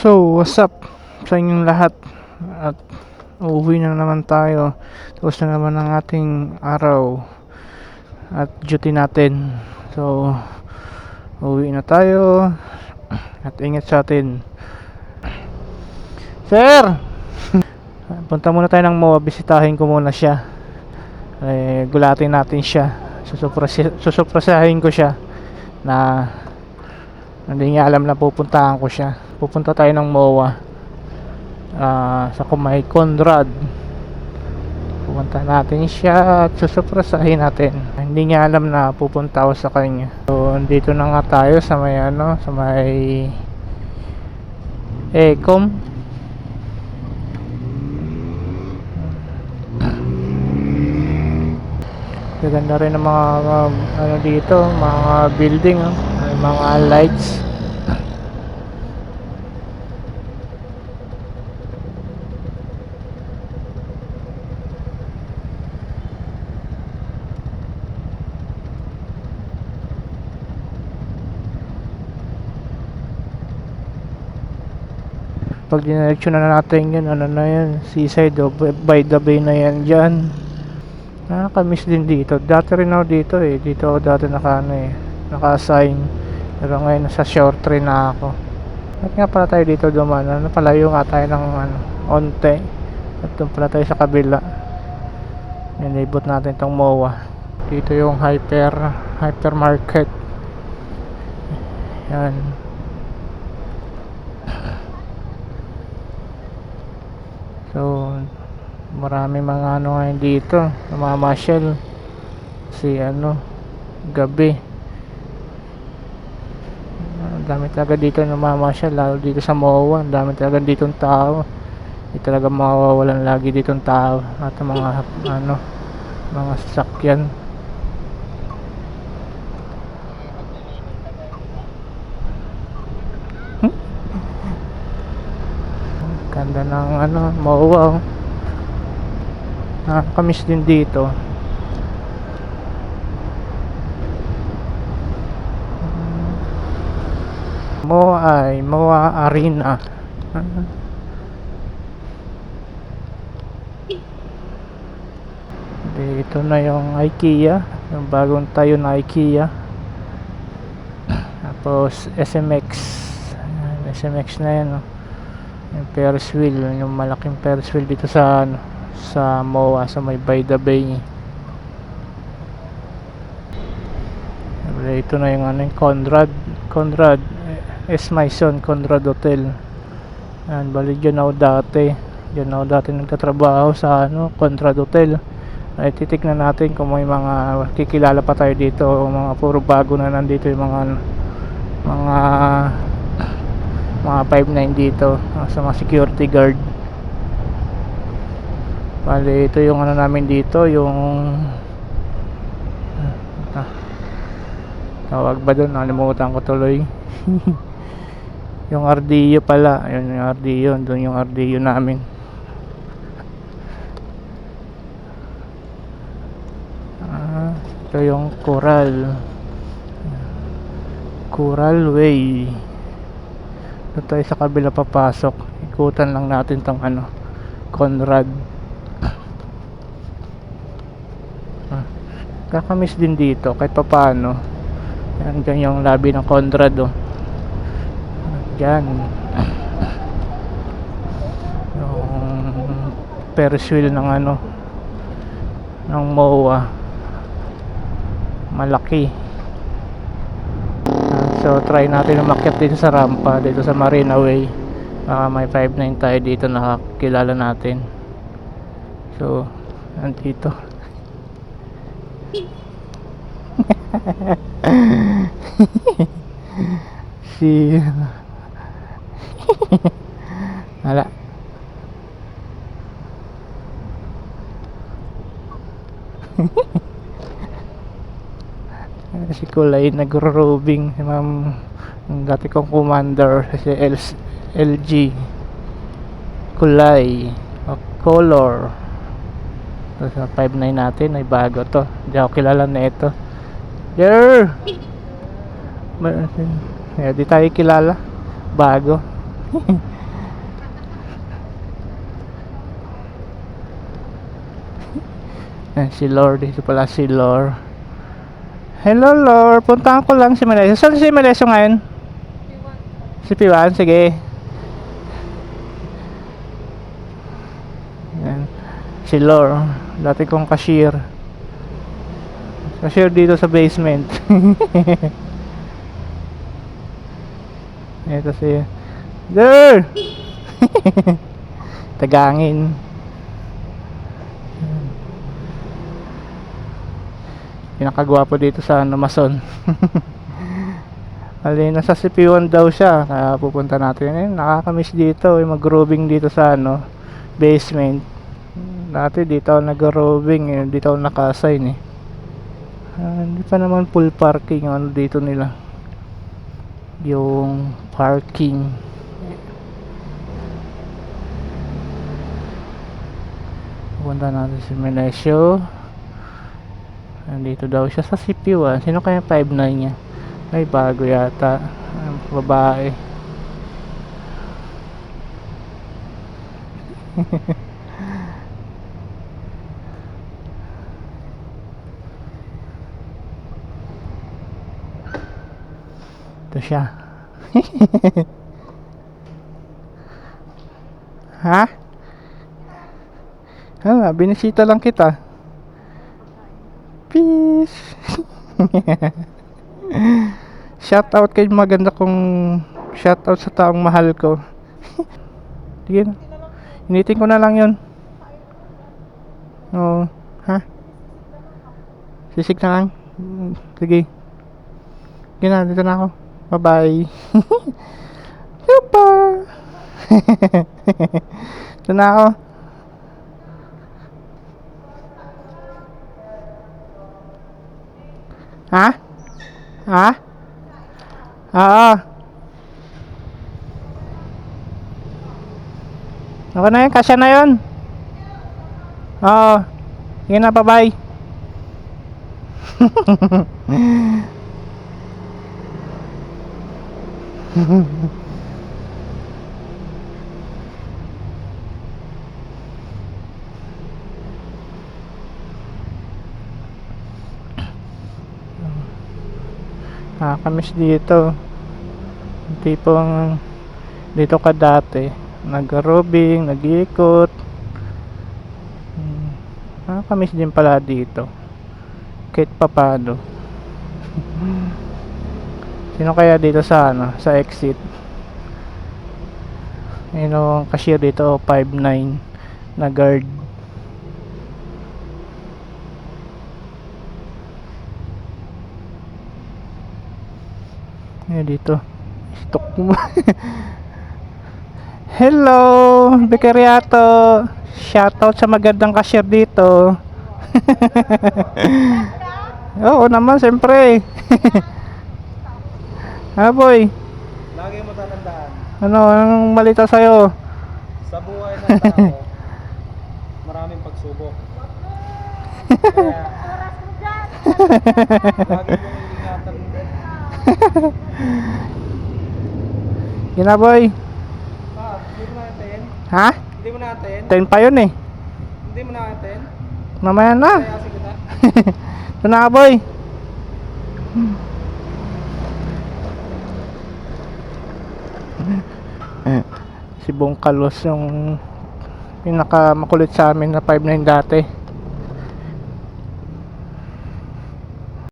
So, what's up sa inyong lahat? At uuwi na naman tayo. Tapos na naman ang ating araw at duty natin. So, uuwi na tayo. At ingat sa atin. Sir! Punta muna tayo ng MOA. Bisitahin ko muna siya. Eh, gulatin natin siya. Susuprasi- Susuprasahin ko siya na hindi niya alam na pupuntahan ko siya. Pupunta tayo ng MOA ah, sa Kumay Conrad. Pupunta natin siya at susuprasahin natin. Hindi niya alam na pupunta ako sa kanya. So, dito na nga tayo sa may ano, sa may Ecom. Gaganda rin ng mga uh, ano dito, mga building, oh. Mga lights. Pag dinireksyon na natin yun, ano na yan, seaside o by the bay na yan dyan. Nakakamiss din dito. Dati rin ako dito eh. Dito ako dati naka ano eh. Naka-assign. Pero ngayon nasa short train na ako. At nga pala tayo dito duman. Ano palayo nga tayo ng ano, onte. At doon pala tayo sa kabila. Nilibot natin tong MOA. Dito yung hyper hypermarket. Yan. So, marami mga ano ngayon dito namamasyal si ano gabi. Ang dami talaga dito namamasyal lalo dito sa MOA. Ang dami talaga dito tao. Hindi talaga mawawalan lagi dito tao. At mga ano mga sasakyan Ganda ng ano, MOA oh. Nakakamiss din dito. MOA ay MOA Arena. Dito na yung IKEA, yung bagong tayo na IKEA. Tapos SMX. SMX na yan. Oh. Yung Ferris wheel, yung malaking Ferris wheel dito sa ano, sa MOA sa may by the bay. Ito na yung ano yung Conrad, Conrad eh, S. Maison Conrad Hotel. Yan, bali dyan ako dati. Dyan ako dati nagtatrabaho sa ano, Conrad Hotel. Ay titignan natin kung may mga kikilala pa tayo dito o mga puro bago na nandito yung mga ano, mga mga 5'9 dito ah, sa mga security guard Bali, ito yung ano namin dito, yung ah, tawag ba doon? Nakalimutan ko tuloy. yung RDU pala, yun yung RDU, doon yung RDU namin. Ah, ito yung Coral. Coral Way. Doon tayo sa kabila papasok. Ikutan lang natin tong ano, Conrad. kakamiss din dito kahit papaano yan dyan yung lobby ng Conrad oh. dyan yung Ferris wheel ng ano ng MOA malaki Ah, so try natin umakyat dito sa rampa dito sa Marina Way. Baka may 5'9 tayo dito nakakilala natin. So nandito si wala si Kulay nagro-roving si ma'am yung dati kong commander si L LG Kulay o color so, sa 5.9 natin ay bago to hindi ako kilala na ito! Ma- eh, di tayo kilala bago Ayan, si Lord. Dito pala si Lord. Hello, Lord. Puntahan ko lang si Meleso. Saan si Meleso ngayon? Si Piwan? Sige. Ayan. Si Lord. Dati kong cashier. Cashier dito sa basement. Ito si... There! Tagangin. Pinakagwapo dito sa Namason. Ali, nasa CP1 daw siya. Kaya pupunta natin. Eh, nakakamiss dito. Eh, mag-roving dito sa ano, basement. Dati dito ako nag-roving. Eh. Dito ako naka-assign eh. Ah, hindi pa naman full parking ano dito nila. Yung parking. Pupunta natin si Menesio. Nandito daw siya sa CP1. Sino kaya 5'9 niya? Ay, bago yata. Ah, Babae. Ito siya. ha? Ah, binisita lang kita. Peace. shout out kay maganda kong shout out sa taong mahal ko. Sige na. Initin ko na lang yun. Oo. Ha? Sisig na lang. Sige. Sige na, dito na ako. Bye-bye. Yupa! Dito na ako. Ha? Ha? Oo. Okay na yun, kasya na yun. Oo. Sige na, bye-bye. Nakakamiss dito. Tipong dito ka dati. Nag-robing, nag-iikot. Hmm. Nakakamiss din pala dito. Kahit papano. Sino kaya dito sa ano, sa exit? Ayun o, cashier dito, 5'9 na guard. Ayan dito. Stok mo. Hello, Becariato. Shoutout sa magandang cashier dito. Oo naman, siyempre. ha, boy. Lagi mo tatandaan, Ano, anong malita sa'yo? sa buhay ng tao, maraming pagsubok. Kaya, lagi mong Yun na, boy. Ah, hindi mo natin. Ha? Hindi mo natin. 10 pa yun eh. Hindi mo natin. Mamaya na. Ito na, boy. si Bong Kalos yung pinaka makulit sa amin na 5'9 dati